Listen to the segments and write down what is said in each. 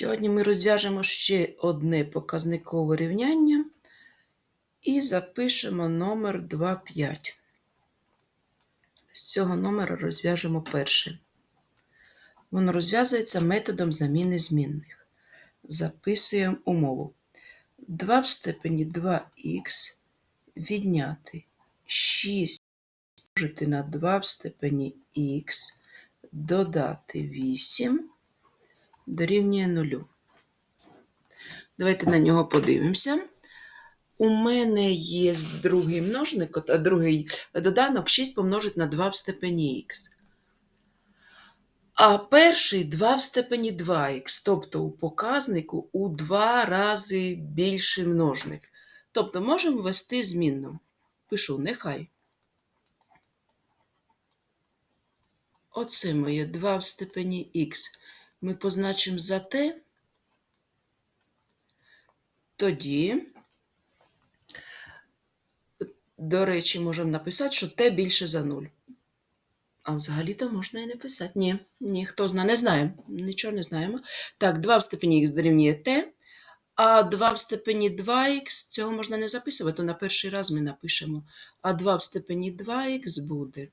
Сьогодні ми розв'яжемо ще одне показникове рівняння і запишемо номер 2,5. З цього номера розв'яжемо перше. Воно розв'язується методом заміни змінних. Записуємо умову. 2 в степені 2х відняти 6 множити на 2 в степені х, додати 8 дорівнює 0. Давайте на нього подивимося. У мене є другий множник, а другий доданок 6 помножить на 2 в степені х. А перший 2 в степені 2х, тобто у показнику у 2 рази більший множник. Тобто можемо ввести змінну. Пишу нехай. Оце моє 2 в степені х. Ми позначимо за t. Тоді, до речі, можемо написати, що t більше за 0. А взагалі-то можна і не писати. Ні, ні, хто знає, не знаємо. Нічого не знаємо. Так, 2 в степені х дорівнює t, а 2 в степені 2х, цього можна не записувати, то на перший раз ми напишемо. А 2 в степені 2х буде.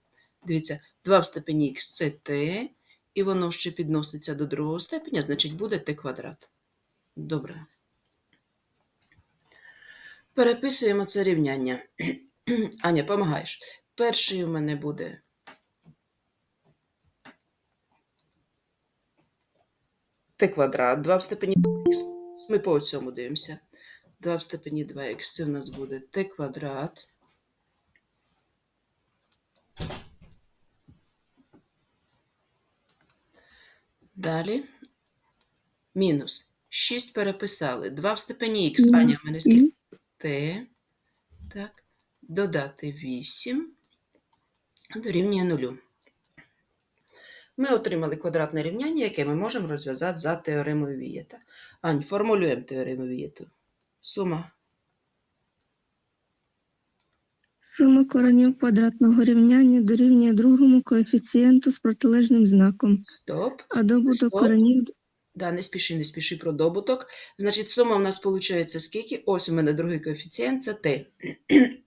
Дивіться, 2 в степені х це t, і воно ще підноситься до другого степеня, значить буде t квадрат. Добре. Переписуємо це рівняння. Аня, помагаєш. Перший у мене буде t квадрат, 2 в степені 2х. Ми по цьому дивимося. 2 в степені 2х. Це в нас буде t квадрат. Далі. Мінус. 6 переписали. 2 в степені х. Аня, в мене скільки? t. Так. Додати 8. Дорівнює 0. Ми отримали квадратне рівняння, яке ми можемо розв'язати за теоремою Вієта. Ань, формулюємо теорему Вієту. Сума. Сума коренів квадратного рівняння дорівнює другому коефіцієнту з протилежним знаком, Стоп. а добуток Стоп. коренів Да, не спіши, не спіши про добуток. Значить, сума у нас виходить скільки? Ось у мене другий коефіцієнт це t.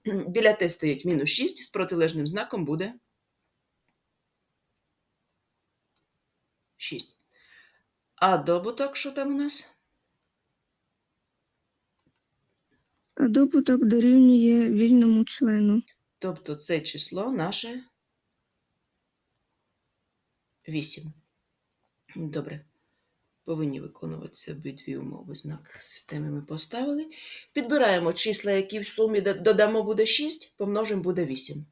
Біля t стоїть мінус 6, з протилежним знаком буде 6. А добуток, що там у нас? А добуток дорівнює вільному члену. Тобто це число наше 8. Добре. Повинні виконуватися обидві умови. Знак системи ми поставили. Підбираємо числа, які в сумі додамо буде 6, помножимо буде 8.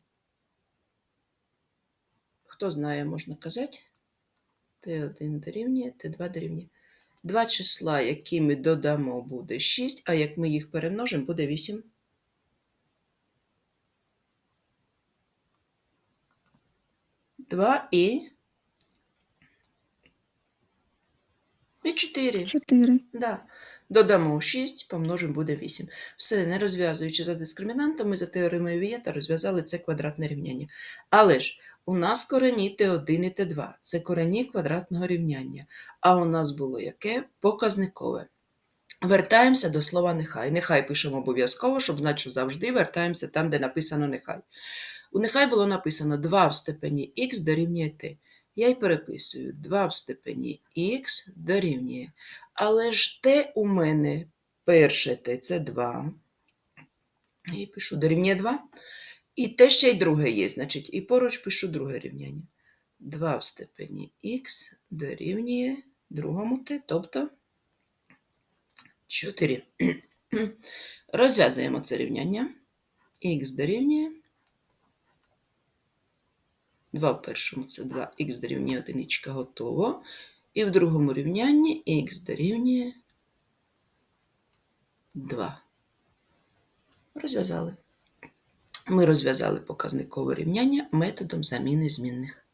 Хто знає, можна казати. Т1 дорівнює, Т2 дорівнює. Два числа, які ми додамо, буде 6, а як ми їх перемножимо, буде 8. Два і. І 4. 4. Да. Додамо 6, помножимо буде 8. Все, не розв'язуючи за дискримінантом, ми за теоремою Вієта розв'язали це квадратне рівняння. Але ж у нас корені Т1 і Т2. Це корені квадратного рівняння. А у нас було яке? Показникове. Вертаємося до слова нехай. Нехай пишемо обов'язково, щоб знати, що завжди вертаємося там, де написано нехай. У нехай було написано 2 в степені х дорівнює t. Я й переписую 2 в степені х дорівнює. Але ж t у мене перше t це 2. Я й пишу дорівнює 2. І те ще й друге є, значить, і поруч пишу друге рівняння. 2 в степені х дорівнює другому t, тобто 4. Розв'язуємо це рівняння. х дорівнює 2 в першому це 2х дорівнює одиничка готово. І в другому рівнянні х дорівнює 2. Розв'язали. Ми розв'язали показникове рівняння методом заміни змінних.